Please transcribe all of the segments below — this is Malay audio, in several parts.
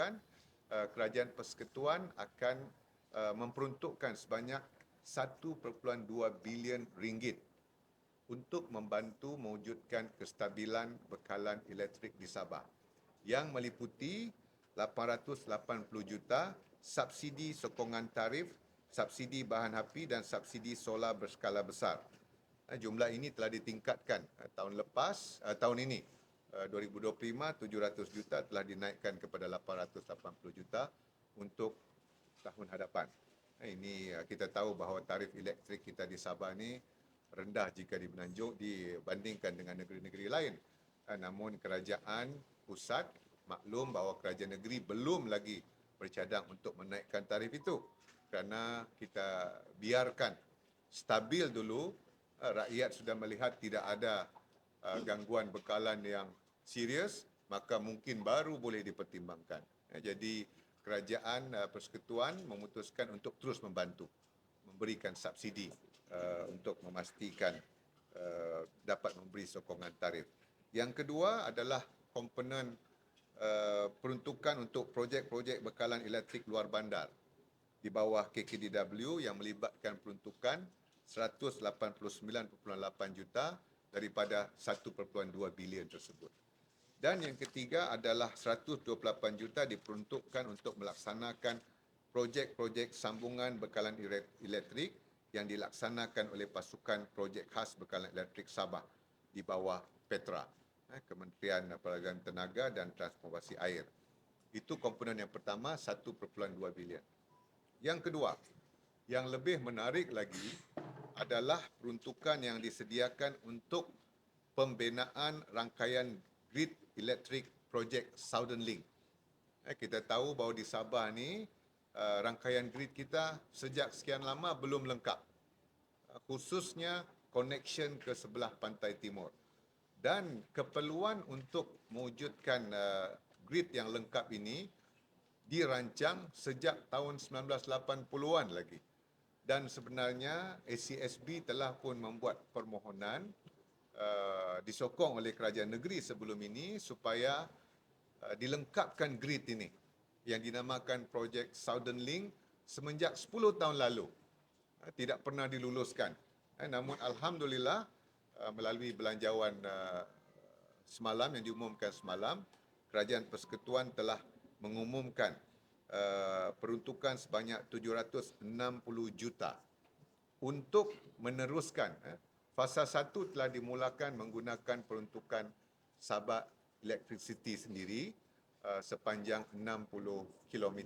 diumumkan uh, kerajaan persekutuan akan uh, memperuntukkan sebanyak 1.2 bilion ringgit untuk membantu mewujudkan kestabilan bekalan elektrik di Sabah yang meliputi 880 juta subsidi sokongan tarif, subsidi bahan api dan subsidi solar berskala besar. Jumlah ini telah ditingkatkan eh, tahun lepas, tahun ini 2025 700 juta telah dinaikkan kepada 880 juta untuk tahun hadapan. Ini kita tahu bahawa tarif elektrik kita di Sabah ni rendah jika dibanding dibandingkan dengan negeri-negeri lain. Namun kerajaan pusat maklum bahawa kerajaan negeri belum lagi bercadang untuk menaikkan tarif itu kerana kita biarkan stabil dulu rakyat sudah melihat tidak ada gangguan bekalan yang serius maka mungkin baru boleh dipertimbangkan. Ya, jadi kerajaan uh, persekutuan memutuskan untuk terus membantu memberikan subsidi uh, untuk memastikan uh, dapat memberi sokongan tarif. Yang kedua adalah komponen peruntukan untuk projek-projek bekalan elektrik luar bandar di bawah KKDW yang melibatkan peruntukan 189.8 juta daripada 1.2 bilion tersebut. Dan yang ketiga adalah 128 juta diperuntukkan untuk melaksanakan projek-projek sambungan bekalan elektrik yang dilaksanakan oleh pasukan projek khas bekalan elektrik Sabah di bawah Petra, eh, Kementerian Perdagangan Tenaga dan Transportasi Air. Itu komponen yang pertama 1.2 bilion. Yang kedua, yang lebih menarik lagi adalah peruntukan yang disediakan untuk pembinaan rangkaian grid electric project Southern Link. Eh, kita tahu bahawa di Sabah ni uh, rangkaian grid kita sejak sekian lama belum lengkap. Uh, khususnya connection ke sebelah pantai timur. Dan keperluan untuk mewujudkan uh, grid yang lengkap ini dirancang sejak tahun 1980-an lagi. Dan sebenarnya ACSB telah pun membuat permohonan uh, disokong oleh kerajaan negeri sebelum ini supaya uh, dilengkapkan grid ini yang dinamakan projek Southern Link semenjak 10 tahun lalu uh, tidak pernah diluluskan. Uh, namun alhamdulillah uh, melalui belanjawan uh, semalam yang diumumkan semalam kerajaan persekutuan telah mengumumkan uh, peruntukan sebanyak 760 juta untuk meneruskan uh, Fasa satu telah dimulakan menggunakan peruntukan Sabah Electricity sendiri uh, sepanjang 60 km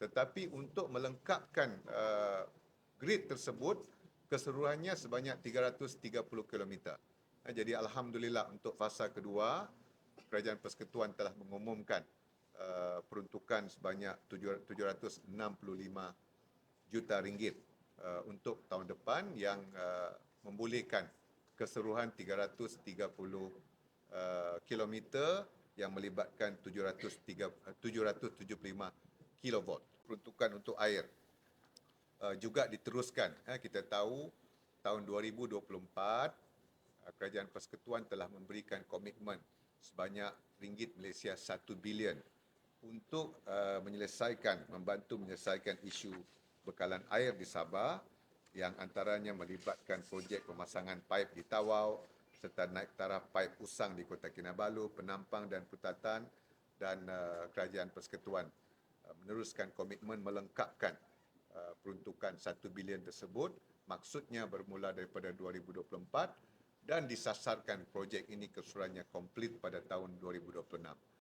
tetapi untuk melengkapkan uh, grid tersebut keseluruhannya sebanyak 330 km. Uh, jadi alhamdulillah untuk fasa kedua Kerajaan Persekutuan telah mengumumkan uh, peruntukan sebanyak 765 juta ringgit uh, untuk tahun depan yang uh, membolehkan keseluruhan 330 uh, kilometer yang melibatkan 775 kilovolt peruntukan untuk air. Uh, juga diteruskan uh, kita tahu tahun 2024 uh, kerajaan persekutuan telah memberikan komitmen sebanyak ringgit Malaysia 1 bilion untuk uh, menyelesaikan membantu menyelesaikan isu bekalan air di Sabah yang antaranya melibatkan projek pemasangan paip di Tawau serta naik taraf paip usang di Kota Kinabalu, Penampang dan Putatan dan uh, Kerajaan Persekutuan uh, meneruskan komitmen melengkapkan uh, peruntukan 1 bilion tersebut maksudnya bermula daripada 2024 dan disasarkan projek ini keseluruhannya komplit pada tahun 2026.